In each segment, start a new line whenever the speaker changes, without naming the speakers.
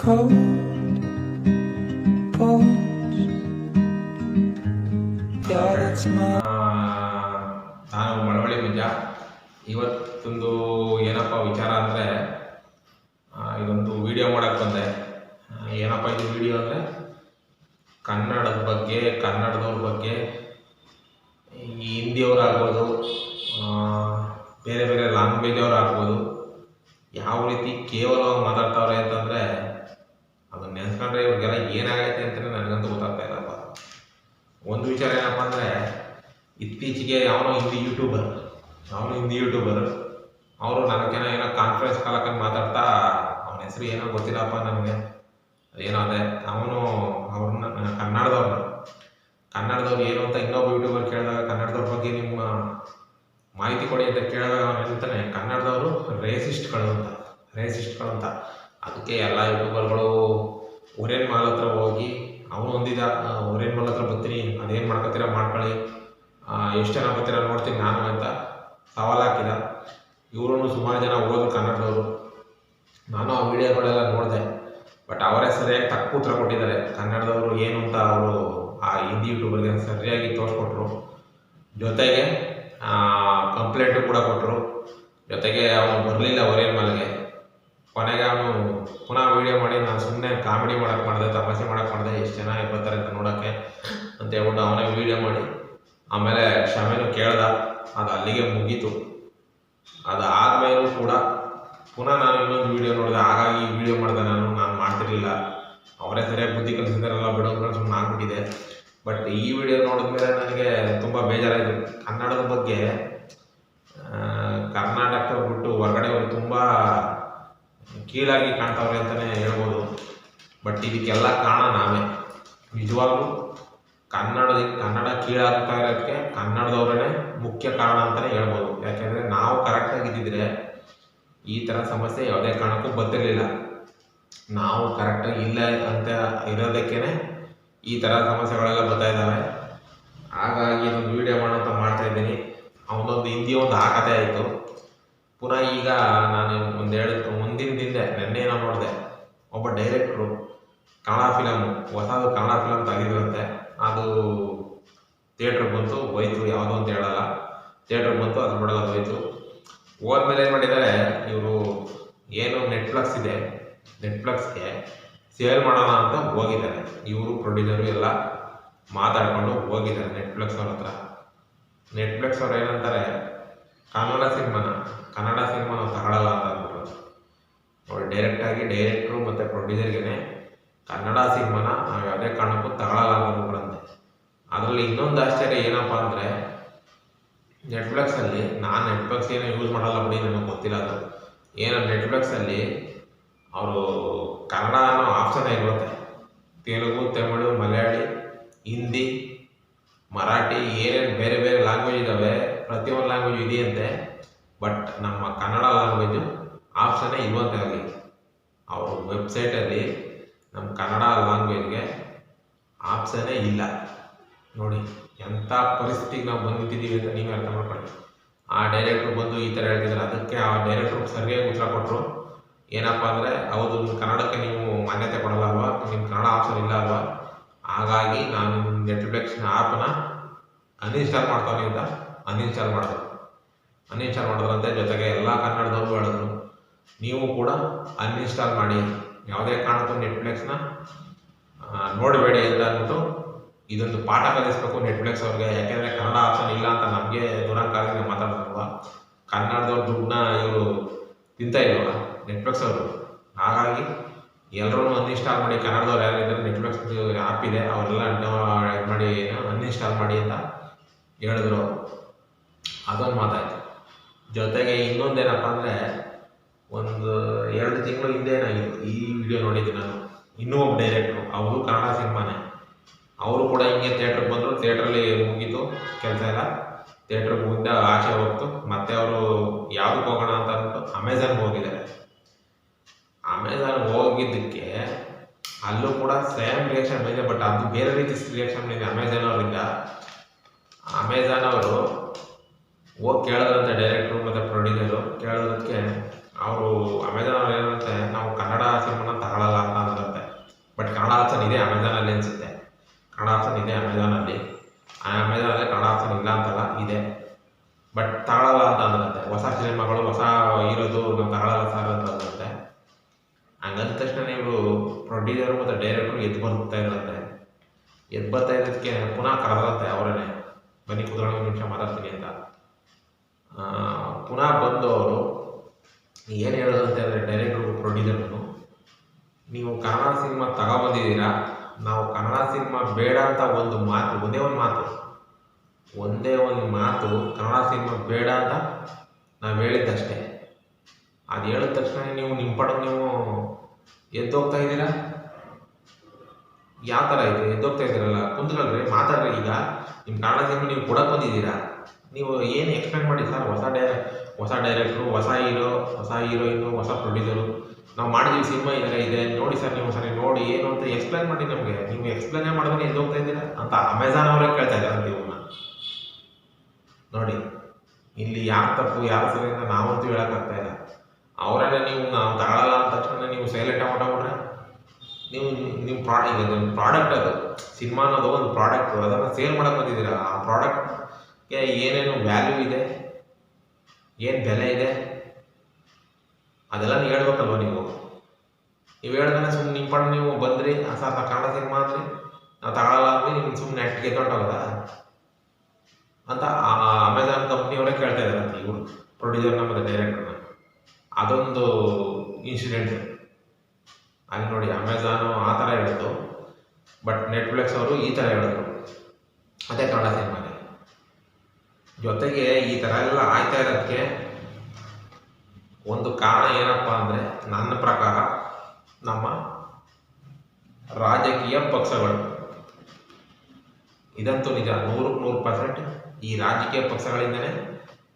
cold bones. Yeah, that's my.
ನಾನು ಮಳವಳ್ಳಿ ಮಂಜ ಇವತ್ತೊಂದು ಏನಪ್ಪ ವಿಚಾರ ಅಂದರೆ ಇದೊಂದು ವಿಡಿಯೋ ಮಾಡೋಕ್ಕೆ ಬಂದೆ ಏನಪ್ಪ ಇದು ವಿಡಿಯೋ ಅಂದರೆ ಕನ್ನಡದ ಬಗ್ಗೆ ಕನ್ನಡದವ್ರ ಬಗ್ಗೆ ಹಿಂದಿಯವ್ರು ಆಗ್ಬೋದು ಬೇರೆ ಬೇರೆ ಲ್ಯಾಂಗ್ವೇಜ್ ಅವ್ರು ಆಗ್ಬೋದು ಯಾವ ರೀತಿ ಕೇವಲವಾಗಿ ಮಾತಾಡ್ತಾವ್ರೆ ಅಂತಂದರೆ ನೆನೆಸ್ಕೊಂಡ್ರೆ ಇವ್ರಿಗೆಲ್ಲ ಏನಾಗೈತೆ ಅಂತಲೇ ನನಗಂತೂ ಗೊತ್ತಾಗ್ತಾ ಇಲ್ಲಪ್ಪ. ಒಂದು ವಿಚಾರ ಏನಪ್ಪ ಅಂದರೆ, ಇತ್ತೀಚೆಗೆ ಅವನು ಹಿಂದಿ ಯೂಟ್ಯೂಬರ್ ಅವನು ಹಿಂದಿ ಯೂಟ್ಯೂಬರ್, ಅವರು ನನಗೇನೋ ಏನೋ ಕಾನ್ಫರೆನ್ಸ್ ಕಾಲಕ್ಕೆ ಮಾತಾಡ್ತಾ, ಅವನ ಹೆಸರು ಏನೋ ಗೊತ್ತಿಲ್ಲಪ್ಪ ನನಗೆ. ಏನೋ ಅದೇ, ಅವನು, ಅವ್ರನ್ನ ಕನ್ನಡದವ್ರನ್ನ ಕನ್ನಡದವ್ರು ಏನು ಅಂತ ಇನ್ನೊಬ್ಬ ಯೂಟ್ಯೂಬರ್ ಕೇಳಿದಾಗ, ಕನ್ನಡದವ್ರ ಬಗ್ಗೆ ನಿಮ್ಮ ಮಾಹಿತಿ ಕೊಡಿ ಅಂತ ಕೇಳಿದಾಗ ಅವನು ಹೇಳ್ತಾನೆ, ಕನ್ನಡದವರು ರೇಸಿಸ್ಟ್ಗಳು ಅಂತ ರೇಸಿಸ್ಟ್ಗಳು ಅಂತ. ಅದಕ್ಕೆ ಎಲ್ಲ ಯೂಟ್ಯೂಬರ್ಗಳು ಒರೇನ್ ಮಾಲ್ ಹತ್ರ ಹೋಗಿ, ಅವನು ಹೊಂದಿದ ಒರೇನ್ ಮಾಲ್ ಹತ್ರ ಬರ್ತೀನಿ, ಅದೇನು ಮಾಡ್ಕೊತೀರ ಮಾಡ್ಕೊಳ್ಳಿ ಎಷ್ಟು ಜನ ಬರ್ತೀರ ನೋಡ್ತೀನಿ ನಾನು ಅಂತ ಸವಾಲು ಹಾಕಿದ. ಇವರು ಸುಮಾರು ಜನ ಓದ್ರು ಕನ್ನಡದವರು. ನಾನು ಆ ವಿಡಿಯೋಗಳೆಲ್ಲ ನೋಡಿದೆ, ಬಟ್ ಅವರೇ ಸರಿಯಾಗಿ ತಕ್ಕ ಉತ್ತರ ಕೊಟ್ಟಿದ್ದಾರೆ. ಕನ್ನಡದವರು ಏನು ಅಂತ ಅವರು ಆ ಹಿಂದಿ ಯೂಟ್ಯೂಬರ್ಗೆ ಸರಿಯಾಗಿ ತೋರಿಸ್ಕೊಟ್ರು. ಜೊತೆಗೆ ಕಂಪ್ಲೇಂಟು ಕೂಡ ಕೊಟ್ಟರು ಜೊತೆಗೆ ಅವನು ಬರಲಿಲ್ಲ ಒರೇನ್ ಮಾಲ್ಗೆ ಕೊನೆಗೆ ಅವನು ಪುನಃ ವೀಡಿಯೋ ಮಾಡಿ, ನಾನು ಸುಮ್ಮನೆ ಕಾಮಿಡಿ ಮಾಡೋಕ್ಕೆ ಮಾಡಿದೆ, ತಮಾಷೆ ಮಾಡೋಕ್ಕೆ ಮಾಡಿದೆ, ಎಷ್ಟು ಜನ ಬರ್ತಾರೆ ಅಂತ ನೋಡೋಕ್ಕೆ ಅಂತ ಹೇಳ್ಬಿಟ್ಟು ಅವನೇ ವೀಡಿಯೋ ಮಾಡಿ. ಆಮೇಲೆ ಕ್ಷಮೆನೂ ಕೇಳ್ದ, ಅದು ಅಲ್ಲಿಗೆ ಮುಗೀತು. ಅದಾದ್ಮೇಲೂ ಕೂಡ ಪುನಃ ನಾನು ಇನ್ನೊಂದು ವೀಡಿಯೋ ನೋಡಿದೆ, ಹಾಗಾಗಿ ವಿಡಿಯೋ ಮಾಡಿದೆ ನಾನು ನಾನು ಮಾಡ್ತಿರ್ಲಿಲ್ಲ. ಅವರೇ ಸರಿಯಾಗಿ ಬುದ್ಧಿ ಕಲಿಸಿದಾರಲ್ಲ ಬಿಡೋದ್ರೆ ಸುಮ್ಮನೆ ಆಗ್ಬಿಟ್ಟಿದೆ. ಬಟ್ ಈ ವಿಡಿಯೋ ನೋಡಿದ್ಮೇಲೆ ನನಗೆ ತುಂಬ ಬೇಜಾರಾಯಿತು. ಕನ್ನಡದ ಬಗ್ಗೆ ಕರ್ನಾಟಕ ಬಿಟ್ಟು ಹೊರಗಡೆ ತುಂಬ ಕೀಳಾಗಿ ಕಾಣ್ತಾವ್ರೆ ಅಂತಲೇ ಹೇಳ್ಬೋದು. ಬಟ್ ಇದಕ್ಕೆಲ್ಲ ಕಾರಣ ನಾವೇ. ನಿಜವಾಗ್ಲೂ ಕನ್ನಡದ, ಕನ್ನಡ ಕೀಳಾಗ್ತಾ ಇರೋದಕ್ಕೆ ಕನ್ನಡದವ್ರೇ ಮುಖ್ಯ ಕಾರಣ ಅಂತಲೇ ಹೇಳ್ಬೋದು. ಯಾಕೆಂದರೆ ನಾವು ಕರೆಕ್ಟಾಗಿ ಇದ್ದಿದ್ರೆ ಈ ಥರ ಸಮಸ್ಯೆ ಯಾವುದೇ ಕಾರಣಕ್ಕೂ ಬರ್ತಿರ್ಲಿಲ್ಲ. ನಾವು ಕರೆಕ್ಟಾಗಿ ಇಲ್ಲ ಅಂತ ಇರೋದಕ್ಕೇ ಈ ಥರ ಸಮಸ್ಯೆಗಳೆಲ್ಲ ಬರ್ತಾ ಇದ್ದಾವೆ. ಹಾಗಾಗಿ ಇದೊಂದು ವೀಡಿಯೋ ಮಾಡೋಂತ ಮಾಡ್ತಾ ಇದ್ದೀನಿ. ಅವನೊಂದು ಹಿಂದಿ ಒಂದು ಹಾಕತೆ ಆಯಿತು. ಪುನಃ ಈಗ ನಾನು ಒಂದು ಎರಡು, ಮುಂದಿನ ಹಿಂದೆ ನೆನ್ನೆ ನಾನು ನೋಡಿದೆ ಒಬ್ಬ ಡೈರೆಕ್ಟ್ರು ಕನ್ನಡ ಫಿಲಮ್ ಹೊಸದು ಕನ್ನಡ ಫಿಲಮ್ ತೆಗೆದಿರುತ್ತೆ ಅದು ಥಿಯೇಟ್ರ್ ಬಂತು, ಹೋಯ್ತು, ಯಾವುದು ಅಂತ ಹೇಳಲ್ಲ. ಥಿಯೇಟ್ರ್ ಬಂತು, ಅದ್ರ ಅದು ಹೋಯ್ತು. ಹೋದ್ಮೇಲೆ ಏನು ಮಾಡಿದ್ದಾರೆ, ಇವರು ಏನು ನೆಟ್ಫ್ಲಕ್ಸ್ ಇದೆ ನೆಟ್ಫ್ಲಕ್ಸ್ಗೆ ಸೇಲ್ ಮಾಡೋಣ ಅಂತ ಹೋಗಿದ್ದಾರೆ. ಇವರು ಪ್ರೊಡ್ಯೂಸರು ಎಲ್ಲ ಮಾತಾಡಿಕೊಂಡು ಹೋಗಿದ್ದಾರೆ ನೆಟ್ಫ್ಲಕ್ಸ್ ಅವ್ರ ಹತ್ರ. ನೆಟ್ಫ್ಲಿಕ್ಸ್ ಅವ್ರು ಏನಂತಾರೆ ಕನ್ನಡ ಸಿನಿಮಾನ, ಕನ್ನಡ ಸಿನಿಮಾ ನಾವು ತಗೊಳ್ಳಲ್ಲ ಅಂತ ಅಂದ್ಬಿಟ್ರು ಅವ್ರು ಡೈರೆಕ್ಟಾಗಿ ಡೈರೆಕ್ಟ್ರು ಮತ್ತು ಪ್ರೊಡ್ಯೂಸರ್ಗೆ ಕನ್ನಡ ಸಿನಿಮಾನ ನಾವು ಯಾವುದೇ ಕಾರಣಕ್ಕೂ ತಗೊಳ್ಳಲ್ಲ ಅಂತ ಅಂದ್ಬಿಡಂತೆ. ಅದರಲ್ಲಿ ಇನ್ನೊಂದು ಆಶ್ಚರ್ಯ ಏನಪ್ಪ ಅಂದರೆ ನೆಟ್ಫ್ಲಿಕ್ಸಲ್ಲಿ ನಾನು ನೆಟ್ಫ್ಲಿಕ್ಸ್ ಏನೋ ಯೂಸ್ ಮಾಡಲ್ಲ ಬಿಡಿ, ನನಗೆ ಗೊತ್ತಿಲ್ಲ ಅದು. ಏನೋ ನೆಟ್ಫ್ಲಿಕ್ಸಲ್ಲಿ ಅವರು ಕನ್ನಡ ಅನ್ನೋ ಆಪ್ಷನ್ ಇರುತ್ತೆ. ತೆಲುಗು, ತಮಿಳು, ಮಲಯಾಳಿ, ಹಿಂದಿ, ಮರಾಠಿ, ಏನೇನು ಬೇರೆ ಬೇರೆ ಲ್ಯಾಂಗ್ವೇಜ್ ಇದ್ದಾವೆ ಪ್ರತಿಯೊಂದು ಲ್ಯಾಂಗ್ವೇಜ್ ಇದೆಯಂತೆ ಬಟ್ ನಮ್ಮ ಕನ್ನಡ ಲ್ಯಾಂಗ್ವೇಜು ಆಪ್ಷನ್ನೇ ಅಲ್ಲಿ ಅವ್ರ ವೆಬ್ಸೈಟಲ್ಲಿ ನಮ್ಮ ಕನ್ನಡ ಲ್ಯಾಂಗ್ವೇಜ್ಗೆ ಆಪ್ಷನ್ನೇ ಇಲ್ಲ. ನೋಡಿ ಎಂಥ ಪರಿಸ್ಥಿತಿಗೆ ನಾವು ಬಂದಿದ್ದೀವಿ ಅಂತ ನೀವೇ ಅರ್ಥ ಮಾಡ್ಕೊಳ್ಳಿ. ಆ ಡೈರೆಕ್ಟ್ರು ಬಂದು ಈ ಥರ ಹೇಳ್ತಿದ್ದಾರೆ ಅದಕ್ಕೆ ಆ ಡೈರೆಕ್ಟ್ರು ಸರಿಯಾಗಿ ಉತ್ತರ ಕೊಟ್ಟರು ಏನಪ್ಪ ಅಂದರೆ, ಹೌದು ನಿಮ್ಮ ಕನ್ನಡಕ್ಕೆ ನೀವು ಮಾನ್ಯತೆ ಕೊಡಲ್ಲ ಅಲ್ವಾ? ನಿಮ್ಮ ಕನ್ನಡ ಆಪ್ಷನ್ ಇಲ್ಲ ಅಲ್ವಾ? ಹಾಗಾಗಿ ನಾನು ನೆಟ್ಫ್ಲಿಕ್ಸ್ ಆ್ಯಪನ್ನ ಅನ್ಇನ್ಸ್ಟಾಲ್ ಮಾಡ್ತಾನೆ ಅಂತ ಅನ್ಇನ್ಸ್ಟಾಲ್ ಮಾಡಿದ್ರು ಅನ್ಇನ್ಸ್ಟಾಲ್ ಮಾಡಿದ್ರಂತೆ ಜೊತೆಗೆ ಎಲ್ಲ ಕನ್ನಡದವರು ಹೇಳಿದ್ರು ನೀವು ಕೂಡ ಅನ್ಇನ್ಸ್ಟಾಲ್ ಮಾಡಿ. ಯಾವುದೇ ಕಾರಣಕ್ಕೂ ನೆಟ್ಫ್ಲಿಕ್ಸ್ನ ನೋಡಬೇಡಿ ಅಂತ ಅಂದ್ಬಿಟ್ಟು ಇದೊಂದು ಪಾಠ ಕಲಿಸ್ಬೇಕು ನೆಟ್ಫ್ಲಿಕ್ಸ್ ಅವ್ರಿಗೆ. ಯಾಕೆಂದರೆ ಕನ್ನಡ ಆಪ್ಷನ್ ಇಲ್ಲ ಅಂತ ನಮಗೆ ದುರಂಕಾರದಿಂದ ಮಾತಾಡ್ತಾರಲ್ವ ಕನ್ನಡದವ್ರ ದುಡ್ಡನ್ನ ಇವರು ತಿಂತಾ ಇಲ್ವಾ? ನೆಟ್ಫ್ಲಿಕ್ಸ್ ಅವರು. ಹಾಗಾಗಿ ಎಲ್ಲರೂ ಅನ್ಇನ್ಸ್ಟಾಲ್ ಮಾಡಿ. ಕನ್ನಡದವ್ರು ಯಾರಿದ್ದಾರೆ ನೆಟ್ಫ್ಲಿಕ್ಸ್ ಆ್ಯಪ್ ಇದೆ. ಅವರೆಲ್ಲ ಇದು ಮಾಡಿ ಅನ್ಇನ್ಸ್ಟಾಲ್ ಮಾಡಿ ಅಂತ ಹೇಳಿದ್ರು ಅದೊಂದು ಮಾತಾಯಿತು. ಜೊತೆಗೆ ಇನ್ನೊಂದೇನಪ್ಪ ಅಂದರೆ ಒಂದು ಎರಡು ತಿಂಗಳು ಹಿಂದೆ ಏನಾಗಿತ್ತು ಈ ವಿಡಿಯೋ ನೋಡಿದ್ದೆ ನಾನು. ಇನ್ನೂ ಒಬ್ಬ ಡೈರೆಕ್ಟ್ರು ಅವರು ಕನ್ನಡ ಸಿನಿಮಾನೇ. ಅವರು ಕೂಡ ಹಿಂಗೆ ಥಿಯೇಟ್ರಿಗೆ ಬಂದರು. ಥಿಯೇಟ್ರಲ್ಲಿ ಮುಗೀತು. ಕೆಲಸ ಎಲ್ಲ ಥಿಯೇಟ್ರ್ ಮುಗಿದ ಆಚೆ ಹೋಗ್ತು. ಮತ್ತೆ ಅವರು ಯಾವ್ದಕ್ಕೆ ಹೋಗೋಣ ಅಂತ ಅಂದ್ಬಿಟ್ಟು ಅಮೆಝಾನ್ಗೆ ಹೋಗಿದ್ದಾರೆ. ಅಮೆಝಾನ್ ಹೋಗಿದ್ದಕ್ಕೆ ಅಲ್ಲೂ ಕೂಡ ಸೇಮ್ ರಿಯಾಕ್ಷನ್ ಬಂದಿದೆ. ಬಟ್ ಅದು ಬೇರೆ ರೀತಿ ರಿಯಾಕ್ಷನ್ ಬಂದಿದೆ. ಅಮೆಝಾನ್ ಅವರಿಂದ. ಅಮೆಝಾನ್ ಅವರು ಹೋಗಿ ಕೇಳೋದಂತೆ ಡೈರೆಕ್ಟ್ರು ಮತ್ತು ಪ್ರೊಡ್ಯೂಸರು. ಕೇಳೋದಕ್ಕೆ ಅವರು ಅಮೆಝಾನ್ ಅವ್ರು ಏನಂತೆ, ನಾವು ಕನ್ನಡ ಸಿನಿಮಾನ ತಗೊಳ್ಳಲ್ಲ ಅಂತ ಅಂದ್ರಂತೆ. ಬಟ್ ಕನ್ನಡ ಆಪ್ಷನ್ ಇದೆ ಅಮೆಝಾನಲ್ಲಿ ಅನಿಸುತ್ತೆ. ಕನ್ನಡ ಆಪ್ಷನ್ ಇದೆ ಅಮೆಝಾನಲ್ಲಿ ಅಮೆಝಾನಲ್ಲಿ ಕನ್ನಡ ಆಪ್ಷನ್ ಇಲ್ಲ ಅಂತಲ್ಲ, ಇದೆ. ಬಟ್ ತಗೊಳ್ಳಲ್ಲ ಅಂತ ಅಂದ್ರಂತೆ. ಹೊಸ ಸಿನಿಮಾಗಳು, ಹೊಸ ಇರೋದು ನಾವು ತಗೊಳ್ಳಲ್ಲ ಸರ್ ಅಂತ ಅಂದ್ರಂತೆ. ಹಂಗಂದ ತಕ್ಷಣ ನೀವು ಪ್ರೊಡ್ಯೂಸರು ಮತ್ತು ಡೈರೆಕ್ಟ್ರು ಎದ್ದು ಬರ್ತಾ ಇದ್ರಂತೆ. ಎದ್ದು ಬರ್ತಾ ಇದ್ದಕ್ಕೆ ಪುನಃ ಕರೆದ್ರಂತೆ ಅವರೇ ಬನ್ನಿ ಕುದುರೆ ನಿಮಿಷ ಮಾತಾಡ್ತೀನಿ ಅಂತ. ಪುನಃ ಬಂದು ಅವರು ಏನು ಹೇಳೋದಂತ ಅಂದರೆ ಡೈರೆಕ್ಟ್ರು ಪ್ರೊಡ್ಯೂಸರ್ನು ನೀವು ಕನ್ನಡ ಸಿನಿಮಾ ತಗೊಬಂದಿದ್ದೀರಾ? ನಾವು ಕನ್ನಡ ಸಿನಿಮಾ ಬೇಡ ಅಂತ ಒಂದು ಮಾತು, ಒಂದೇ ಒಂದು ಮಾತು. ಒಂದೇ ಒಂದು ಮಾತು, ಕನ್ನಡ ಸಿನಿಮಾ ಬೇಡ ಅಂತ ನಾವು ಹೇಳಿದ್ದಷ್ಟೇ. ಅದು ಹೇಳಿದ ತಕ್ಷಣ ನೀವು ನಿಮ್ಮ ಪಡ ನೀವು ಎದ್ದೋಗ್ತಾ ಇದ್ದೀರಾ? ಯಾವ ಥರ ಇದೆ ಎದ್ದೋಗ್ತಾ ಇದ್ದೀರಲ್ಲ? ಕುಂತ್ಕೊಳ್ರಿ, ಮಾತಾಡ್ರಿ ಈಗ. ನಿಮ್ಮ ಕನ್ನಡ ಸಿನಿಮಾ ನೀವು ಕೊಡಕ್ಕೆ ಬಂದಿದ್ದೀರಾ? ನೀವು ಏನು ಎಕ್ಸ್ಪೆಕ್ಟ್ ಮಾಡಿ ಸರ್ ಹೊಸ ಡೈ ಹೊಸ ಡೈರೆಕ್ಟ್ರು ಹೊಸ ಹೀರೋ ಹೊಸ ಹೀರೋಯಿನು ಹೊಸ ಪ್ರೊಡ್ಯೂಸರು ನಾವು ಮಾಡಿದ್ದೀವಿ ಸಿನಿಮಾ ಇದೆಲ್ಲ ಇದೆ. ನೋಡಿ ಸರ್ ನೀವು ಸರಿ, ನೋಡಿ ಏನು ಅಂತ ಎಕ್ಸ್ಪ್ಲೇನ್ ಮಾಡಿ ನಮಗೆ. ನೀವು ಎಕ್ಸ್ಪ್ಲೇನೇ ಮಾಡಿದ್ರೆ ಹೋಗ್ತಾ ಇದ್ದೀರಾ? ಅಂತ ಅಮೆಝಾನ್ ಅವರೇ ಕೇಳ್ತಾ ಇದ್ದಾರೆ ಅಂತ ಇವನ್ನ ನೋಡಿ, ಇಲ್ಲಿ ಯಾರು ತಪ್ಪು, ಯಾರು ಅಂತ ನಾವಂತೂ ಹೇಳೋಕ್ಕಾಗ್ತಾ ಇಲ್ಲ. ಅವರನ್ನ ನೀವು, ನಾವು ತಗೊಳ್ಳಲ್ಲ ಅಂದ ತಕ್ಷಣ ನೀವು ಸೈಲೆಂಟ್ ಮಾಡ್ಬಿಟ್ರೆ ನೀವು ನಿಮ್ಮ ಪ್ರಾಡಕ್ಟ್ ಪ್ರಾಡಕ್ಟ್ ಅದು ಸಿನಿಮಾ ಅನ್ನೋದು ಒಂದು ಪ್ರಾಡಕ್ಟ್ ಅದನ್ನು ಸೇಲ್ ಮಾಡೋಕ್ಕೆ ಬಂದಿದ್ದೀರಾ? ಆ ಪ್ರಾಡಕ್ಟ್ಗೆ ಏನೇನು ವ್ಯಾಲ್ಯೂ ಇದೆ? ಏನು ಬೆಲೆ ಇದೆ? ಅದೆಲ್ಲ ನೀವು ಹೇಳ್ಬೇಕಲ್ವ ನೀವು? ನೀವು ಹೇಳ್ದಾನೆ ಸುಮ್ಮನೆ ನಿಮ್ಮ ಪಡೆ ನೀವು ಬಂದ್ರಿ ಸರ್ ಕನ್ನಡ ಸಿನಿಮಾ ಅಂದ್ರಿ ನಾವು ತಗೊಳ್ಳಲ್ಲ ಅಂದ್ರೆ ನಿಮ್ಗೆ ಸುಮ್ಮನೆ ನೆಟ್ಗೆ ತೊಗೊಂಡೋಗದ ಅಂತ ಅಮೆಝಾನ್ ಕಂಪ್ನಿಯವರೇ ಕೇಳ್ತಾ ಇದ್ದಾರೆ ಅಂತ ಇವರು. ಪ್ರೊಡ್ಯೂಸರ್ನ ಮತ್ತು ಡೈರೆಕ್ಟರ್ನ ಅದೊಂದು ಇನ್ಸಿಡೆಂಟ್ ಅಲ್ಲಿ ನೋಡಿ ಅಮೆಝಾನು ಆ ಥರ ಹೇಳಿದ್ರು ಬಟ್ ನೆಟ್ಫ್ಲಿಕ್ಸ್ ಅವರು ಈ ಥರ ಹೇಳಿದ್ರು ಅದೇ ಕನ್ನಡ ಸಿನಿಮಾಗೆ ಜೊತೆಗೆ ಈ ಥರ ಎಲ್ಲ ಆಯ್ತಾ ಇರೋದಕ್ಕೆ ಒಂದು ಕಾರಣ ಏನಪ್ಪ ಅಂದರೆ ನನ್ನ ಪ್ರಕಾರ ನಮ್ಮ ರಾಜಕೀಯ ಪಕ್ಷಗಳು. ಇದಂತೂ ನಿಜ ನೂರಕ್ಕೆ ನೂರು ಪರ್ಸೆಂಟ್ ಈ ರಾಜಕೀಯ ಪಕ್ಷಗಳಿಂದನೇ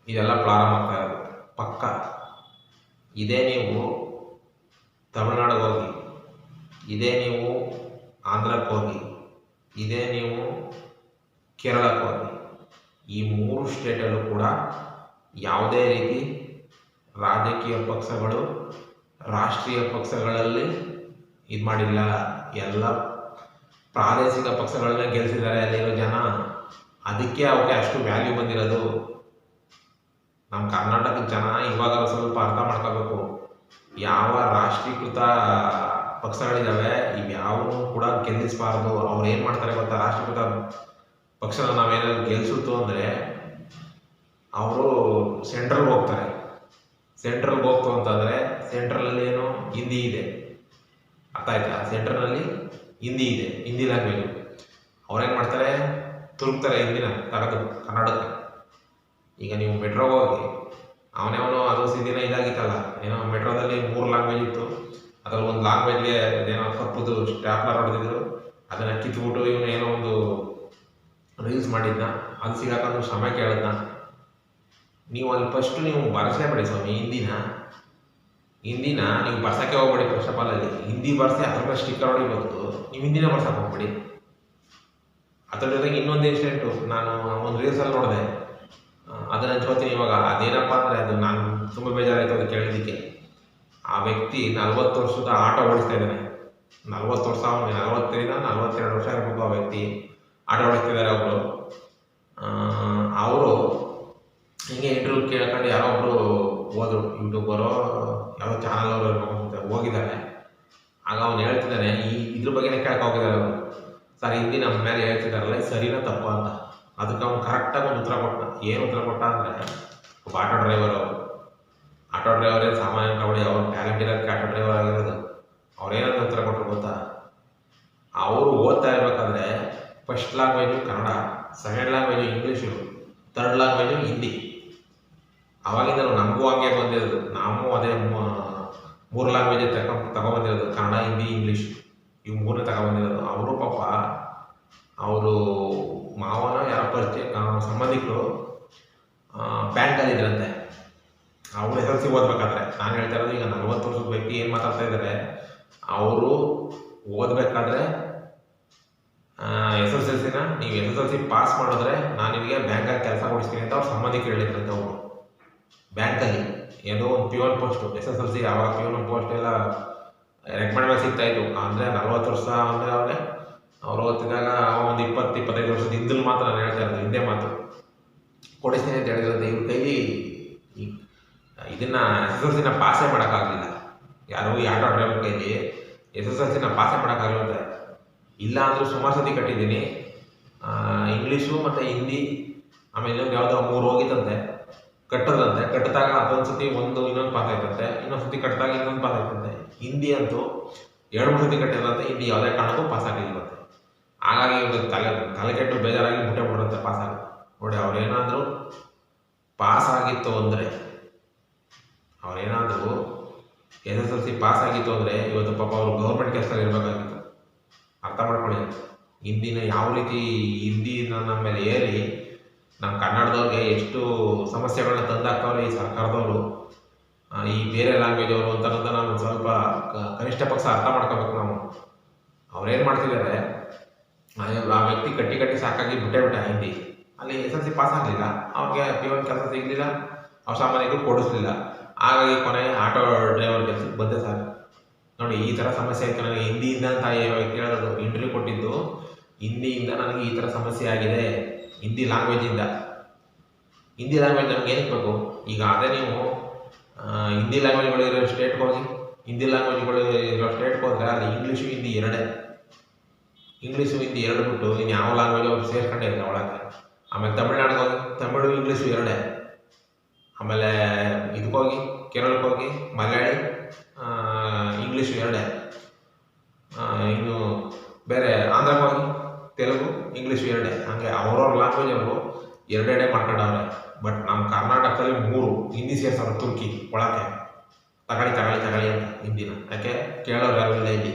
ಇದೆಲ್ಲ ಪ್ರಾರಂಭ ಆಗ್ತಾ ಇರೋದು. ಪಕ್ಕ. ಇದೇ ನೀವು ತಮಿಳ್ನಾಡಿಗೆ ಹೋಗಿ, ಇದೇ ನೀವು ಆಂಧ್ರಕ್ಕೆ ಹೋಗಿ, ಇದೇ ನೀವು ಕೇರಳಕ್ಕೆ ಹೋಗಿ ಈ ಮೂರು ಸ್ಟೇಟಲ್ಲೂ ಕೂಡ ಯಾವುದೇ ರೀತಿ ರಾಜಕೀಯ ಪಕ್ಷಗಳು, ರಾಷ್ಟ್ರೀಯ ಪಕ್ಷಗಳಲ್ಲಿ ಇದು ಮಾಡಿಲ್ಲ. ಎಲ್ಲ ಪ್ರಾದೇಶಿಕ ಪಕ್ಷಗಳನ್ನ ಗೆಲ್ಸಿದ್ದಾರೆ. ಅಲ್ಲಿರೋ ಜನ, ಅದಕ್ಕೆ ಅವಕ್ಕೆ ಅಷ್ಟು ವ್ಯಾಲ್ಯೂ ಬಂದಿರೋದು ನಮ್ಮ ಕರ್ನಾಟಕದ ಜನ ಇವಾಗ ಸ್ವಲ್ಪ ಅರ್ಥ ಮಾಡ್ಕೋಬೇಕು. ಯಾವ ರಾಷ್ಟ್ರೀಕೃತ ಪಕ್ಷಗಳಿದ್ದಾವೆ ಇವ್ಯಾವೂ ಕೂಡ ಗೆಲ್ಲಿಸಬಾರ್ದು. ಅವ್ರು ಏನು ಮಾಡ್ತಾರೆ ಗೊತ್ತಾ? ರಾಷ್ಟ್ರೀಕೃತ ಪಕ್ಷನ ನಾವೇನಾದ್ರು ಗೆಲ್ಸುತ್ತು ಅಂದರೆ ಅವರು ಸೆಂಟ್ರಲ್ಗೆ ಹೋಗ್ತಾರೆ. ಸೆಂಟ್ರಲ್ಗೆ ಹೋಗ್ತು ಅಂತಂದರೆ ಸೆಂಟ್ರಲಲ್ಲಿ ಏನು? ಹಿಂದಿ ಇದೆ. ಅರ್ಥ ಆಯ್ತಾ? ಸೆಂಟ್ರಲ್ನಲ್ಲಿ ಹಿಂದಿ ಇದೆ. ಹಿಂದಿ ಲ್ಯಾಂಗ್ವೇಜ್ ಅವ್ರೇನು ಮಾಡ್ತಾರೆ? ತುರುಕ್ತಾರೆ ಹಿಂದಿನ ತಗದು ಕನ್ನಡಕ್ಕೆ. ಈಗ ನೀವು ಮೆಟ್ರೋಗೆ ಹೋಗಿ ಅವನೇವನು ಅದು ಸಿದಿನ ಇದಾಗಿತ್ತಲ್ಲ. ಏನೋ ಮೆಟ್ರೋದಲ್ಲಿ ಮೂರು ಲ್ಯಾಂಗ್ವೇಜ್ ಇತ್ತು. ಅದ್ರಲ್ಲಿ ಒಂದು ಲ್ಯಾಂಗ್ವೇಜ್ಗೆ ಏನೋ ಕಪ್ಪುದು, ಸ್ಟ್ಯಾಪ್ಲರ್ ಹೊಡೆದಿದ್ರು. ಅದನ್ನು ಕಿತ್ಬಿಟ್ಟು ಇವನು ಏನೋ ಒಂದು ರೀಲ್ಸ್ ಮಾಡಿದ್ದ ಅದು ಸಿಗಾಕೊಂಡು ಶ್ರಮ ಕೇಳಿದ್ನ. ನೀವು ಅಲ್ಲಿ ಫಸ್ಟ್ ನೀವು ಬಿಡಿ ಸ್ವಾಮಿ, ಹಿಂದಿನ. ಹಿಂದಿನ, ನೀವು ಬರ್ಸಕ್ಕೆ ಹೋಗ್ಬೇಡಿ ಫಸ್ಟ್ ಆಫ್ ಆಲ್ ಅಲ್ಲಿ. ಹಿಂದಿ ಬರ್ಸಿ ಅದ್ರ ಮೇಲೆ ಸ್ಟಿಕ್ಕರ್ ಬಂತು ನೀವು ಹಿಂದಿನ ಬರ್ಸಕ್ಕೆ ಹೋಗ್ಬೇಡಿ. ಅದ್ರ ಜೊತೆಗೆ ಇನ್ನೊಂದು ಇನ್ಸಿಡೆಂಟು ನಾನು ಒಂದು ರೀಲ್ಸಲ್ಲಿ ನೋಡಿದೆ. ಅದನ್ನ ಹಂಚ್ಕೋತೀನಿ ಇವಾಗ ಅದೇನಪ್ಪ ಅಂದರೆ ಅದು ನಾನು ತುಂಬ ಬೇಜಾರಾಯಿತು ಅದು ಕೇಳಿದ್ದಕ್ಕೆ. ಆ ವ್ಯಕ್ತಿ ನಲ್ವತ್ತು ವರ್ಷದ ಆಟೋ ಓಡಿಸ್ತಾ ಇದ್ದಾನೆ. ನಲ್ವತ್ತು ವರ್ಷ ಅವನಿಗೆ ನಲ್ವತ್ತರಿಂದ ನಲ್ವತ್ತೆರಡು ವರ್ಷ ಇರ್ಬೋದು ಆ ವ್ಯಕ್ತಿ. ಆಟೋ ಆಡ್ತಿದ್ದಾರೆ ಅವರು ಅವರು ಹಿಂಗೆ ಇಂಟರ್ವ್ಯೂ ಕೇಳ್ಕೊಂಡು ಯಾರೋ ಒಬ್ಬರು ಹೋದ್ರು ಯೂಟ್ಯೂಬರು ಯಾರೋ ಚಾನಲ್ ಅವರು ಹೋಗಿದ್ದಾರೆ. ಆಗ ಅವ್ನು ಹೇಳ್ತಿದ್ದಾನೆ, ಈ ಇದ್ರ ಬಗ್ಗೆನೇ ಕೇಳಕ್ಕೆ ಹೋಗಿದ್ದಾರೆ ಅವರು. ಸರ್, ಹಿಂದಿ ನಮ್ಮ ಮೇಲೆ ಹೇಳ್ತಿದ್ದಾರಲ್ಲ ಸರಿನಾ ತಪ್ಪು ಅಂತ. ಅದಕ್ಕೆ ಅವ್ನು ಕರೆಕ್ಟಾಗಿ ಒಂದು ಉತ್ತರ ಕೊಟ್ಟ ಏನು ಉತ್ತರ ಕೊಟ್ಟ ಅಂದರೆ, ಒಬ್ಬ ಆಟೋ ಡ್ರೈವರ್ ಅವರು. ಆಟೋ ಡ್ರೈವರೇ ಸಾಮಾನ್ಯ ಕಬಡ್ಡಿ, ಅವ್ರ ಟ್ಯಾಲೆಂಟ್ ಇರೋದಕ್ಕೆ ಆಟೋ ಡ್ರೈವರ್ ಆಗಿರೋದು. ಅವ್ರೇನಂತ ಉತ್ತರ ಕೊಟ್ಟರು ಗೊತ್ತಾ? ಅವರು ಓದ್ತಾ ಇರಬೇಕಾದ್ರೆ first language Kannada second language English third language Hindi ಅವಾಗಿಂದ ನಮಗೂ ಹಾಗೆ ಬಂದಿರೋದು. ನಾವು ಅದೇ ಮೂರು ಲ್ಯಾಂಗ್ವೇಜ್ ತಗೊಂಡು ತಗೊಬಂದಿರೋದು, ಕನ್ನಡ ಹಿಂದಿ ಇಂಗ್ಲೀಷ್ ಇವು ಮೂರನೇ ತಗೊಬಂದಿರೋದು. ಅವರು ಪಾಪ, ಅವರು ಮಾವನ ಯಾರೋ ಪರಿಚಯ ಸಂಬಂಧಿಕರು ಬ್ಯಾಂಕಲ್ಲಿ ಅವರು ಎಸ್ ಎಲ್ ಸಿ ಓದ್ಬೇಕಾದ್ರೆ. ನಾನು ಹೇಳ್ತಾ ಇರೋದು ಈಗ ನಲ್ವತ್ತು ವರ್ಷದ ವ್ಯಕ್ತಿ ಏನು ಮಾತಾಡ್ತಾ ಇದ್ದಾರೆ ಅವರು ಓದಬೇಕಾದ್ರೆ ಎಸ್ ಎಸ್ ಎಲ್ ಸಿನ ನೀವು S S L C pass ಮಾಡಿದ್ರೆ ನಾನು ನಿಮಗೆ ಬ್ಯಾಂಕಲ್ಲಿ ಕೆಲಸ ಕೊಡಿಸ್ತೀನಿ ಅಂತ ಅವ್ರ ಸಂಬಂಧಿಕರು ಹೇಳಿದ್ರಂತೆ ಅವರು. ಬ್ಯಾಂಕಲ್ಲಿ ಏನೋ ಒಂದು peon post S S L C ಆವಾಗ ಪ್ಯೂನ್ ಪೋಸ್ಟ್ ಎಲ್ಲ ರೆಕಮೆಂಡ್ ಮೇಲೆ ಸಿಗ್ತಾ ಇತ್ತು. ಅಂದರೆ ನಲ್ವತ್ತು ವರ್ಷ ಅಂದರೆ ಅವನೇ ಅವ್ರು ಓದ್ತಿದ್ದಾಗ ಒಂದು ಇಪ್ಪತ್ತು, ಇಪ್ಪತ್ತೈದು ವರ್ಷದ ಹಿಂದಲ್ಲಿ ಮಾತ್ರ ನಾನು ಹೇಳ್ತಾ ಇರೋದು, ಹಿಂದೆ ಮಾತು ಕೊಡಿಸ್ತೀನಿ ಅಂತ ಹೇಳಿದ್ರೆ ಇವ್ರ ಕೈಲಿ ಇದನ್ನ ಎಸ್ ಎಸ್ ಎಲ್ ಸಿನ ಪಾಸೇ ಮಾಡೋಕ್ಕಾಗಲಿಲ್ಲ. ಯಾರೋ ಆಟೋ ಡ್ರೈವರ್ ಕೈಲಿ ಎಸ್ ಎಸ್ ಎಲ್ ಸಿನ ಪಾಸೇ ಮಾಡೋಕ್ಕಾಗಲ್ಲಂತೆ ಇಲ್ಲ ಅಂದರೂ ಸುಮಾರು ಸತಿ ಕಟ್ಟಿದ್ದೀನಿ ಇಂಗ್ಲೀಷು ಮತ್ತು ಹಿಂದಿ, ಆಮೇಲೆ ಇನ್ನೊಂದು ಯಾವುದೋ ಮೂರು ಹೋಗಿತ್ತಂತೆ. ಕಟ್ಟದಂತೆ ಕಟ್ಟಿದಾಗ ಅದೊಂದು ಸತಿ ಒಂದು, ಇನ್ನೊಂದು ಪಾಸ್ ಆಯ್ತಂತೆ. ಇನ್ನೊಂದು ಸತಿ ಕಟ್ಟಿದಾಗ ಇನ್ನೊಂದು ಪಾಸ್ ಆಯ್ತಂತೆ. ಹಿಂದಿ ಅಂತೂ ಎರಡು, ಮೂರು ಸತಿ ಕಟ್ಟಿದಂತೆ ಹಿಂದಿ ಯಾವುದೇ ಕಾರಣಕ್ಕೂ ಪಾಸ್ ಆಗಿಲ್ವಂತೆ ಹಾಗಾಗಿ ಇವ್ರಿಗೆ ತಲೆ ತಲೆ ಕೆಟ್ಟು ಬೇಜಾರಾಗಿ ಮುಟ್ಟೆ ಬಿಡುತ್ತೆ ಪಾಸ್ ಆಗ ನೋಡಿ, ಅವ್ರೇನಾದರೂ ಪಾಸ್ ಆಗಿತ್ತು ಅಂದರೆ ಅವ್ರೇನಾದರೂ S S L C pass ಆಗಿತ್ತು ಅಂದರೆ ಇವತ್ತು ಪಾಪ ಅವರು ಗೌರ್ಮೆಂಟ್ ಕೆಲಸ ಇರಬೇಕಾಗಿತ್ತು ಅರ್ಥ ಮಾಡ್ಕೊಳ್ಳಿ. ಹಿಂದಿನ ಯಾವ ರೀತಿ ಹಿಂದಿನ ನಮ್ಮ ಮೇಲೆ ಏರಿ ನಮ್ಮ ಕನ್ನಡದವ್ರಿಗೆ ಎಷ್ಟು ಸಮಸ್ಯೆಗಳನ್ನ ತಂದಾಕ್ತವ್ರೆ ಈ ಸರ್ಕಾರದವರು. ಈ ಬೇರೆ ಲ್ಯಾಂಗ್ವೇಜ್ ಅವರು ಅಂತ ನಾವು ಸ್ವಲ್ಪ ಕನಿಷ್ಠ ಪಕ್ಷ ಅರ್ಥ ಮಾಡ್ಕೋಬೇಕು ನಾವು. ಅವ್ರೇನು ಮಾಡ್ತಿದ್ದಾರೆ? ಆ ವ್ಯಕ್ತಿ ಕಟ್ಟಿ ಕಟ್ಟಿ ಸಾಕಾಗಿ ಬಿಟ್ಟೆ ಬಿಟ್ಟ ಹಿಂದಿ. ಅಲ್ಲಿ ಎಸ್ ಎಲ್ ಸಿ ಪಾಸ್ ಆಗಲಿಲ್ಲ. ಅವ್ರಿಗೆ ಪಿ ಒನ್ ಕೆಲಸ ಸಿಗಲಿಲ್ಲ. ಅವ್ರ ಸಾಮಾನ್ಯಗಳು ಕೊಡಿಸ್ಲಿಲ್ಲ. ಹಾಗಾಗಿ ಕೊನೆ ಆಟೋ ಡ್ರೈವರ್ ಕೆಲಸಕ್ಕೆ ಬಂದೆ ಸರ್. ನೋಡಿ, ಈ ಥರ ಸಮಸ್ಯೆ ಆಯಿತು. ನನಗೆ ಹಿಂದಿಯಿಂದ ಅಂತ ಕೇಳೋದು ಇಂಟರ್ವ್ಯೂ ಕೊಟ್ಟಿದ್ದು, ಹಿಂದಿಯಿಂದ ನನಗೆ ಈ ಥರ ಸಮಸ್ಯೆ ಆಗಿದೆ. ಹಿಂದಿ ಲ್ಯಾಂಗ್ವೇಜಿಂದ ಹಿಂದಿ ಲ್ಯಾಂಗ್ವೇಜ್ ನಮ್ಗೆ ಏನಕ್ಕೆ ಬೇಕು? ಈಗ ಅದೇ ನೀವು ಹಿಂದಿ ಲ್ಯಾಂಗ್ವೇಜ್ಗಳು ಇರೋ ಸ್ಟೇಟ್ಗೆ ಹೋಗಿ, ಹಿಂದಿ ಲ್ಯಾಂಗ್ವೇಜ್ಗಳು ಇರೋ ಸ್ಟೇಟ್ಗೆ ಹೋದ್ರೆ ಅಲ್ಲಿ ಇಂಗ್ಲೀಷು ಹಿಂದಿ ಎರಡೇ. ಇಂಗ್ಲೀಷು ಹಿಂದಿ ಎರಡು ಬಿಟ್ಟು ಇನ್ನು ಯಾವ ಲ್ಯಾಂಗ್ವೇಜ್ ಅವ್ರು ಸೇರ್ಕೊಂಡೇ ಇಲ್ಲ ಒಳಗೆ? ಆಮೇಲೆ ತಮಿಳ್ನಾಡಿಗೆ ಹೋಗಿ, ತಮಿಳು ಇಂಗ್ಲೀಷು ಎರಡೇ. ಆಮೇಲೆ ಇದಕ್ಕೋಗಿ ಕೇರಳಕ್ಕೆ ಹೋಗಿ, ಮಲಯಾಳಿ ಇಂಗ್ಲೀಷು ಎರಡೇ. ಇನ್ನು ಬೇರೆ ಆಂಧ್ರ ತೆಲುಗು ಇಂಗ್ಲೀಷು ಎರಡೇ. ಹಾಗೆ ಅವ್ರವ್ರ ಲ್ಯಾಂಗ್ವೇಜ್ ಅವರು ಎರಡೆರಡೇ ಮಾಡ್ಕೊಂಡವ್ರೆ. ಬಟ್ ನಮ್ಮ ಕರ್ನಾಟಕದಲ್ಲಿ ಮೂರು, ಹಿಂದಿ ಸೇರ್ಸವ್ರೆ ತುರ್ಕಿ ಒಳಗೆ ತಗೊಳ್ಳಿ ತಗಳಿ ತಗೊಳ್ಳಿ ಅಂತ ಹಿಂದಿನ. ಯಾಕೆ? ಕೇಳೋರು ಯಾರು ಇಲ್ಲ ಇಲ್ಲಿ.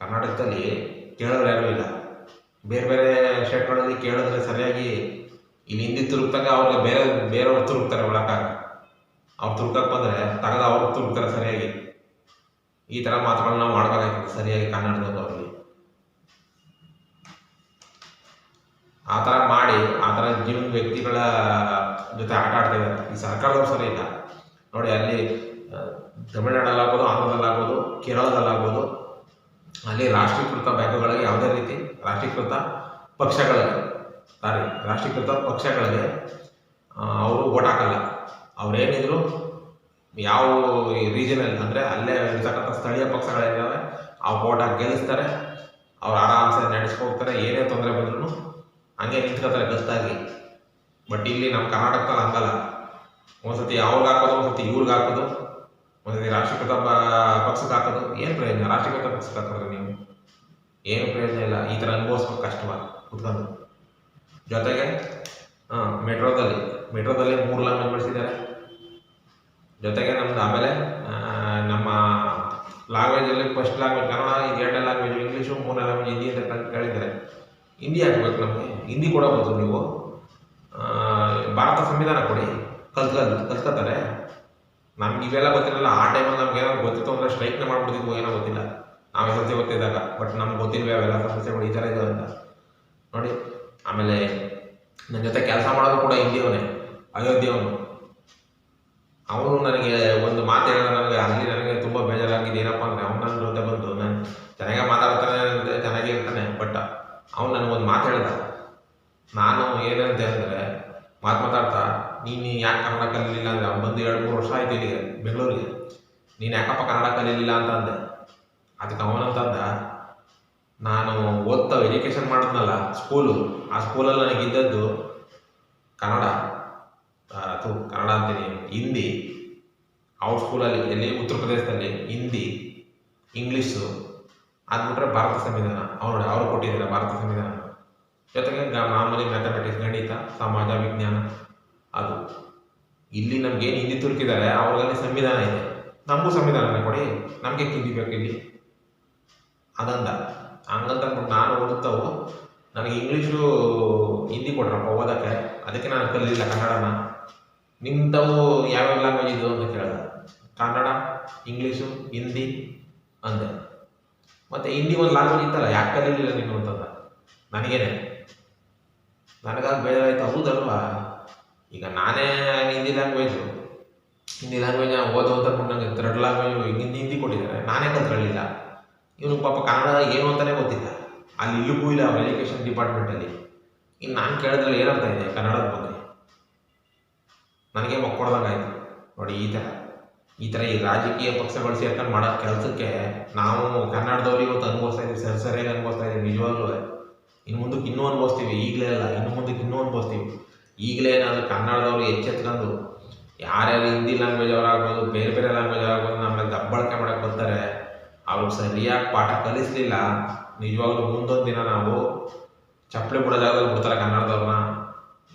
ಕರ್ನಾಟಕದಲ್ಲಿ ಕೇಳೋರು ಯಾರು ಇಲ್ಲ. ಬೇರೆ ಬೇರೆ ಸ್ಟೇಟ್ಗಳಲ್ಲಿ ಕೇಳಿದ್ರೆ ಸರಿಯಾಗಿ ಇಲ್ಲಿ ಹಿಂದಿ ತುರುಕ್ತಾಗ ಅವ್ರಿಗೆ ಬೇರೆ, ಬೇರೆಯವ್ರು ತುರುಕ್ತಾರೆ ಒಳಕಾಗ ಅವ್ರು ತುರ್ಕಕ್ಕೆ ಬಂದರೆ ತಗದ ಅವ್ರು ತುರುಕ್ತಾರೆ ಸರಿಯಾಗಿ. ಈ ಥರ ಮಾತುಗಳನ್ನ ಮಾಡ್ಬೇಕಾಗ್ತದೆ ಸರಿಯಾಗಿ ಕನ್ನಡದಲ್ಲಿ ಅವ್ರಿಗೆ ಆ ಥರ ಮಾಡಿ, ಆ ಥರ ಜೀವನ ವ್ಯಕ್ತಿಗಳ ಜೊತೆ ಆಟ ಆಡ್ತಾ ಇದ್ದಾರೆ ಈ ಸರ್ಕಾರದವ್ರು ಸರಿ ಇಲ್ಲ. ನೋಡಿ, ಅಲ್ಲಿ ತಮಿಳ್ನಾಡಲ್ಲಾಗ್ಬೋದು, ಆಂಧ್ರದಲ್ಲಾಗ್ಬೋದು, ಕೇರಳದಲ್ಲಾಗ್ಬೋದು, ಅಲ್ಲಿ ರಾಷ್ಟ್ರೀಕೃತ ಬ್ಯಾಂಕುಗಳಿಗೆ ಯಾವುದೇ ರೀತಿ ರಾಷ್ಟ್ರೀಕೃತ ಪಕ್ಷಗಳಿಗೆ ಸಾರಿ ರಾಷ್ಟ್ರೀಕೃತ ಪಕ್ಷಗಳಿಗೆ ಅವರು ಓಟ್ ಹಾಕಲ್ಲ. ಅವ್ರೇನಿದ್ರು ಯಾವ ರೀಜನಲ್ಲಿ ಅಂದರೆ ಅಲ್ಲೇ ಇರ್ತಕ್ಕಂಥ ಸ್ಥಳೀಯ ಪಕ್ಷಗಳಿದ್ದಾವೆ ಆ ಓಟ್ ಗೆಲ್ಲಿಸ್ತಾರೆ. ಅವ್ರು ಆರಾಮ್ಸೆ ನಡೆಸ್ಕೋಗ್ತಾರೆ ಏನೇ ತೊಂದರೆ ಬಂದ್ರೂ ಹಂಗೆ ನಿಂತ್ಕೋತಾರೆ ಗಸ್ತಾಗಿ ಬಟ್ ಇಲ್ಲಿ ನಮ್ಮ ಕರ್ನಾಟಕದಲ್ಲಿ ಹಂಗಲ್ಲ. ಒಂದ್ಸತಿ ಅವ್ರಿಗೆ ಹಾಕೋದು, ಒಂದ್ಸತಿ ಇವ್ರಿಗೆ ಹಾಕೋದು, ಒಂದ್ಸತಿ ರಾಷ್ಟ್ರೀಕೃತ ಪಕ್ಷಕ್ಕೆ ಹಾಕೋದು. ಏನು ಪ್ರಯೋಜನ? ರಾಷ್ಟ್ರೀಕೃತ ಪಕ್ಷಕ್ಕೆ ಹಾಕಿದ್ರೆ ನೀವು? ಏನು ಪ್ರಯೋಜನ ಇಲ್ಲ. ಈ ಥರ ಅನುಭವಿಸ್ಬೇಕು ಕಷ್ಟವ ಕುತ್ಕೊಂಡು. ಜೊತೆಗೆ, ಹಾಂ, ಮೆಟ್ರೋದಲ್ಲಿ ಮೆಟ್ರೋದಲ್ಲಿ ಮೂರು ಲಾಂಗ್ವೇಜ್ ಬಳಸಿದ್ದಾರೆ ಜೊತೆಗೆ ನಮ್ದು ಆಮೇಲೆ ನಮ್ಮ ಲ್ಯಾಂಗ್ವೇಜಲ್ಲಿ ಫಸ್ಟ್ ಲ್ಯಾಂಗ್ವೇಜ್ ಕನ್ನಡ ಈಗ ಎರಡನೇ ಲ್ಯಾಂಗ್ವೇಜ್ ಇಂಗ್ಲೀಷು, ಮೂರನೇ ಲ್ಯಾಂಗ್ವೇಜ್ ಹಿಂದಿ ಅಂತ ಕೇಳಿದರೆ ಹಿಂದಿ ಹಾಕ್ಬೇಕು ನಮಗೆ. ಹಿಂದಿ ಕೊಡಬಹುದು ನೀವು. ಭಾರತ ಸಂವಿಧಾನ ಕೊಡಿ. ಕಲ್ತ್ಕಲ್ ಕಲ್ತ್ಕೊತಾರೆ ನಮ್ಗೆ ಇವೆಲ್ಲ ಗೊತ್ತಿರಲ್ಲ. ಆ ಟೈಮಲ್ಲಿ ನಮ್ಗೆ ಏನಾದ್ರು ಗೊತ್ತಿತ್ತು ಅಂದರೆ ಸ್ಟ್ರೈಕ್ನ ಮಾಡ್ಬಿಡ್ತಿದ್ವು ಏನೋ ಗೊತ್ತಿಲ್ಲ. ನಾವು ಎಸ್ ಗೊತ್ತಿದ್ದಾಗ. ಬಟ್ ನಮ್ಗೆ ಗೊತ್ತಿಲ್ವೇ ಅವೆಲ್ಲ ಸಮಸ್ಯೆಗಳು ಈ ಥರ ಇದೆ ಅಂತ. ನೋಡಿ, ಆಮೇಲೆ ನನ್ನ ಜೊತೆ ಕೆಲಸ ಮಾಡೋದು ಕೂಡ ಹಿಂದಿಯವನೇ. ಅಯೋಧ್ಯೆಯವನು. ಅವನು ನನಗೆ ಒಂದು ಮಾತು ಹೇಳಿದ ನನಗೆ, ಅಲ್ಲಿ ನನಗೆ ತುಂಬ ಬೇಜಾರಾಗಿದೆ. ಏನಪ್ಪ ಅಂದರೆ ಅವನು ನನ್ನ ಜೊತೆ ಬಂದು ನಾನು ಚೆನ್ನಾಗೇ ಮಾತಾಡ್ತಾನೆ ಚೆನ್ನಾಗೇ ಇರ್ತಾನೆ. ಬಟ್ ಅವ್ನು ನನಗೊಂದು ಮಾತು ಹೇಳಿದ. ನಾನು ಏನಂತೆ ಹೇಳಿದ್ರೆ ಮಾತು ಮಾತಾಡ್ತಾ, ನೀನು ಯಾಕೆ ಕನ್ನಡ ಕಲೀಲಿಲ್ಲ ಅಂದರೆ? ಅವ್ನು ಬಂದು ಎರಡು ಮೂರು ವರ್ಷ ಆಯ್ತು ಇಲ್ಲಿಗೆ, ಬೆಂಗಳೂರಿಗೆ. ನೀನು ಯಾಕಪ್ಪ ಕನ್ನಡ ಕಲೀಲಿಲ್ಲ ಅಂತ ಅಂದೆ. ಅದಕ್ಕೆ ಅವನಂತಂದ ನಾನು ಓದ್ತಾ ಎಜುಕೇಷನ್ ಮಾಡಿದ್ನಲ್ಲ ಸ್ಕೂಲು ಆ ಸ್ಕೂಲಲ್ಲಿ ನನಗಿದ್ದದ್ದು ಕನ್ನಡ. ಥು, ಕನ್ನಡ ಅಂತೀನಿ ಹಿಂದಿ. ಅವ್ರ ಸ್ಕೂಲಲ್ಲಿ ಎಲ್ಲಿ ಉತ್ತರ ಪ್ರದೇಶದಲ್ಲಿ ಹಿಂದಿ ಇಂಗ್ಲೀಷು ಅದು ಬಿಟ್ರೆ ಭಾರತ ಸಂವಿಧಾನ. ಅವ್ರು ನೋಡಿ ಅವರು ಕೊಟ್ಟಿದ್ದಾರೆ ಭಾರತ ಸಂವಿಧಾನ. ಜೊತೆಗೆ ಮಾಮೂಲಿ ಮ್ಯಾಥಮೆಟಿಕ್ಸ್ ಗಣಿತ ಸಮಾಜ ವಿಜ್ಞಾನ ಅದು. ಇಲ್ಲಿ ನಮ್ಗೆ ಏನು ಹಿಂದಿ ತುರುಕಿದ್ದಾರೆ ಅವ್ರಲ್ಲಿ ಸಂವಿಧಾನ ಇದೆ. ನಮಗೂ ಸಂವಿಧಾನ ಕೊಡಿ ನಮಗೆ ಹಿಂದಿ ಬೇಕು ಇಲ್ಲಿ? ಅದಂದ. ಹಂಗಂತ ನಾನು ಓದುತ್ತವು ನನಗೆ ಇಂಗ್ಲೀಷು ಹಿಂದಿ ಕೊಡ್ರಪ್ಪ ಓದಕ್ಕೆ. ಅದಕ್ಕೆ ನಾನು ಕಲಿಲಿಲ್ಲ ಕನ್ನಡನ. ನಿಮ್ಮದವು ಯಾವ್ಯಾವ ಲ್ಯಾಂಗ್ವೇಜ್ ಇದು ಅಂತ ಕೇಳಿದ ಕನ್ನಡ, ಇಂಗ್ಲೀಷು, ಹಿಂದಿ ಅಂದೆ ಮತ್ತೆ ಹಿಂದಿ ಒಂದು ಲ್ಯಾಂಗ್ವೇಜ್ ಇತ್ತಲ್ಲ, ಯಾಕೆ ಕಲೀಲಿಲ್ಲ ನೀನು ಅಂತಂದ ನನಗೇನೆ. ನನಗಾಗ ಬೇಜಾರಾಯ್ತು ಹೌದಲ್ವಾ ಈಗ ನಾನೇ ಹಿಂದಿ ಲ್ಯಾಂಗ್ವೇಜು ಹಿಂದಿ ಲ್ಯಾಂಗ್ವೇಜ್ ಓದೋ ಅಂತ ನನಗೆ ಥರ್ಡ್ ಲ್ಯಾಂಗ್ವೇಜ್ ಹಿಂದಿ ಹಿಂದಿ ಕೊಟ್ಟಿದ್ದಾರೆ. ನಾನೇ ಕಲ್ತ್ಕೊಳ್ಳಿಲ್ಲ. ಇವನು ಪಾಪ ಕನ್ನಡ ಏನು ಅಂತಲೇ ಗೊತ್ತಿಲ್ಲ. ಅಲ್ಲಿ ಇಲ್ಲಿಗೂ ಇಲ್ಲ ಅವ್ರ ಎಜುಕೇಷನ್ ಡಿಪಾರ್ಟ್ಮೆಂಟಲ್ಲಿ ಇನ್ನು ನಾನು ಕೇಳಿದ್ರೆ ಏನರ್ಥ ಇದೆ ಕನ್ನಡದ ಬಗ್ಗೆ? ನನಗೆ ಮಕ್ಕೊಡ್ದಂಗೆ ಆಯಿತು. ನೋಡಿ, ಈ ಥರ ಈ ಥರ ಈ ರಾಜಕೀಯ ಪಕ್ಷಗಳು ಸೇರ್ಕೊಂಡು ಮಾಡೋ ಕೆಲಸಕ್ಕೆ ನಾವು ಕನ್ನಡದವ್ರು ಇವತ್ತು ಅನುಭವಿಸ್ತಾ ಇದ್ದೀವಿ. ಸರಿ ಸರಿಯಾಗಿ ಅನುಭವಿಸ್ತಾ ಇದ್ದೀವಿ ನಿಜವಾಗ್ಲೂ ಇನ್ನು ಮುಂದಕ್ಕೆ ಇನ್ನೂ ಅನುಭವಿಸ್ತೀವಿ. ಈಗಲೇ ಅಲ್ಲ, ಇನ್ನು ಮುಂದಕ್ಕೆ ಇನ್ನೂ ಅನುಭವಿಸ್ತೀವಿ. ಈಗಲೇ ಏನಾದರೂ ಕನ್ನಡದವ್ರು ಎಚ್ಚೆತ್ಕೊಂಡು, ಯಾರ್ಯಾರು ಹಿಂದಿ ಲ್ಯಾಂಗ್ವೇಜ್ ಅವರಾಗ್ಬೋದು ಬೇರೆ ಬೇರೆ ಲ್ಯಾಂಗ್ವೇಜ್ ಆಗ್ಬೋದು ನಮ್ಮಲ್ಲಿ ದಬ್ಬಳಕೆ ಮಾಡಕ್ಕೆ ಬರ್ತಾರೆ, ಅವ್ರಿಗೆ ಸರಿಯಾಗಿ ಪಾಠ ಕಲಿಸ್ಲಿಲ್ಲ, ನಿಜವಾಗ್ಲೂ ಮುಂದೊಂದು ದಿನ ನಾವು ಚಪ್ಪಲಿ ಬಿಡೋ ಜಾಗದಲ್ಲಿ ಬಿಡ್ತಾರೆ ಕನ್ನಡದವ್ರನ್ನ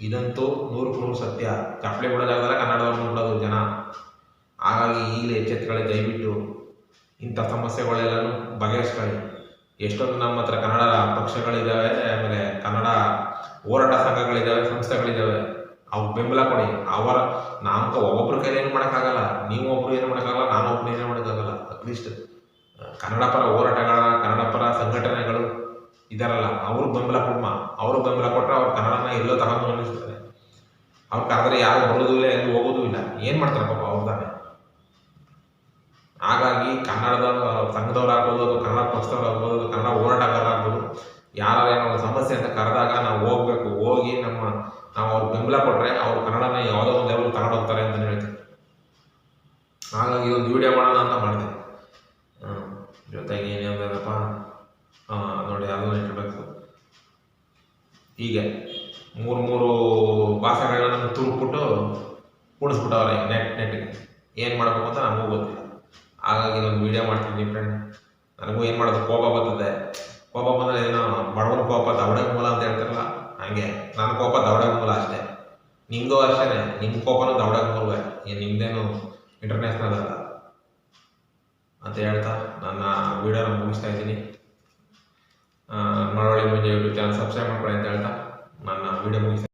ಇದಂತೂ ನೂರು ನೂರು ಸತ್ಯ. ಚಪ್ಪಲಿ ಕೊಡೋ ಜಾಗದಲ್ಲ ಕನ್ನಡದವ್ರನ್ನ ಬಿಡೋದು ಜನ. ಹಾಗಾಗಿ ಈಗಲೇ ಎಚ್ಚೆತ್ಕೊಳ್ಳಿ ದಯವಿಟ್ಟು ಇಂಥ ಸಮಸ್ಯೆಗಳೆಲ್ಲನೂ ಬಗೆಹರಿಸ್ಕೊಳ್ಳಿ. ಎಷ್ಟೊಂದು ನಮ್ಮ ಹತ್ರ ಕನ್ನಡ ಪಕ್ಷಗಳಿದ್ದಾವೆ ಆಮೇಲೆ ಕನ್ನಡ ಹೋರಾಟ ಸಂಘಗಳಿದ್ದಾವೆ ಸಂಸ್ಥೆಗಳಿದ್ದಾವೆ ಅವು ಬೆಂಬಲ ಕೊಡಿ. ಅವರ ನಮ್ಗೆ ಒಬ್ಬೊಬ್ರ ಕೈಲಿ ಏನು ಮಾಡೋಕ್ಕಾಗಲ್ಲ. ನೀವು ಒಬ್ರು ಏನು ಮಾಡೋಕ್ಕಾಗಲ್ಲ, ನಾನು ಒಬ್ರು ಏನು ಮಾಡೋಕ್ಕಾಗಲ್ಲ. ಅಟ್ಲೀಸ್ಟ್, ಕನ್ನಡ ಪರ ಹೋರಾಟಗಳ ಕನ್ನಡ ಪರ ಸಂಘಟನೆಗಳು ಇದಾರಲ್ಲ ಅವ್ರಿಗೆ ಬೆಂಬಲ ಕೊಡ್ಮ. ಅವ್ರಿಗೆ ಬೆಂಬಲ ಕೊಟ್ಟರೆ ಅವ್ರು ಕನ್ನಡನ ಎಲ್ಲೋ ತಗೊಂಡು ಅನ್ನಿಸ್ತಾರೆ ಅವ್ರು ಕರೆದ್ರೆ ಯಾರು ಬರೋದೂ ಇಲ್ಲ, ಎಲ್ಲೂ ಹೋಗೋದು ಇಲ್ಲ. ಏನು ಮಾಡ್ತಾರೆ ಪಾಪ ಅವ್ರು ತಾನೇ? ಹಾಗಾಗಿ ಕನ್ನಡದ ಸಂಘದವ್ರಾಗ್ಬೋದು ಅಥವಾ ಕನ್ನಡ ಪಕ್ಷದವ್ರಾಗ್ಬೋದು ಅಥವಾ ಕನ್ನಡ ಹೋರಾಟಗಾರರಾಗ್ಬೋದು ಯಾರು ಏನೋ ಸಮಸ್ಯೆ ಅಂತ ಕರೆದಾಗ ನಾವು ಹೋಗ್ಬೇಕು. ಹೋಗಿ ನಮ್ಮ, ನಾವು ಅವ್ರಿಗೆ ಬೆಂಬಲ ಕೊಟ್ಟರೆ ಅವ್ರು ಕನ್ನಡನ ಯಾವುದೋ ಒಂದು ಲೆವೆಲ್ ತಗೊಂಡು ಹೋಗ್ತಾರೆ ಅಂತ ಹೇಳ್ತಾರೆ. ಹಾಗಾಗಿ ಒಂದು ವಿಡಿಯೋ ಮಾಡೋಣ ಅಂತ ಮಾಡಿದೆ ಹ್ಮ್. ಜೊತೆಗೆ ಏನೇನಪ್ಪ ನೋಡಿ ಅದು ಇಟ್ಬೇಕು ಹೀಗೆ ಮೂರು ಮೂರು ಭಾಷೆಗಳನ್ನ ತುರುಕ್ಬಿಟ್ಟು ಕೂಡಿಸ್ಬಿಟ್ಟವ್ರೆ ನೆಟ್ ನೆಟ್ಗೆ ಏನು ಮಾಡಬೇಕು ಅಂತ ನಮಗೂ ಗೊತ್ತಿಲ್ಲ. ಹಾಗಾಗಿ ನಾನು ವಿಡಿಯೋ ಮಾಡ್ತೀನಿ ಫ್ರೆಂಡ್ ನನಗೂ ಏನು ಮಾಡೋದು ಕೋಪ ಬರ್ತದೆ. ಕೋಪ ಬಂದರೆ ಏನೋ ಬಡವನ ಕೋಪ, ದವಡೆ ಮೂಲ ಅಂತ ಹೇಳ್ತಾರಲ್ಲ, ಹಂಗೆ. ನನ್ನ ಕೋಪ ದವಡೆ ಮೂಲ ಅಷ್ಟೇ. ನಿಂಗೂ ಅಷ್ಟೇ ನಿಮ್ಮ ಕೋಪನೂ ದವಡೆ ಮೂಲವೇ. ನಿಮ್ಮದೇನು ಇಂಟರ್ನ್ಯಾಷನಲ್ ಅಲ್ಲ ಅಂತ ಹೇಳ್ತಾ ನನ್ನ ವಿಡಿಯೋನ ಮುಗಿಸ್ತಾ ಇದ್ದೀನಿ. ಮಳವಳ್ಳಿ ಮುಂಜೆ ಯೂಟ್ಯೂಬ್ ಚಾನಲ್ ಸಬ್ಸ್ಕ್ರೈಬ್ ಮಾಡ್ಕೊಳ್ಳಿ ಅಂತ ಹೇಳ್ತಾ ನನ್ನ ವಿಡಿಯೋ ಮುಗಿಸ್ತಾ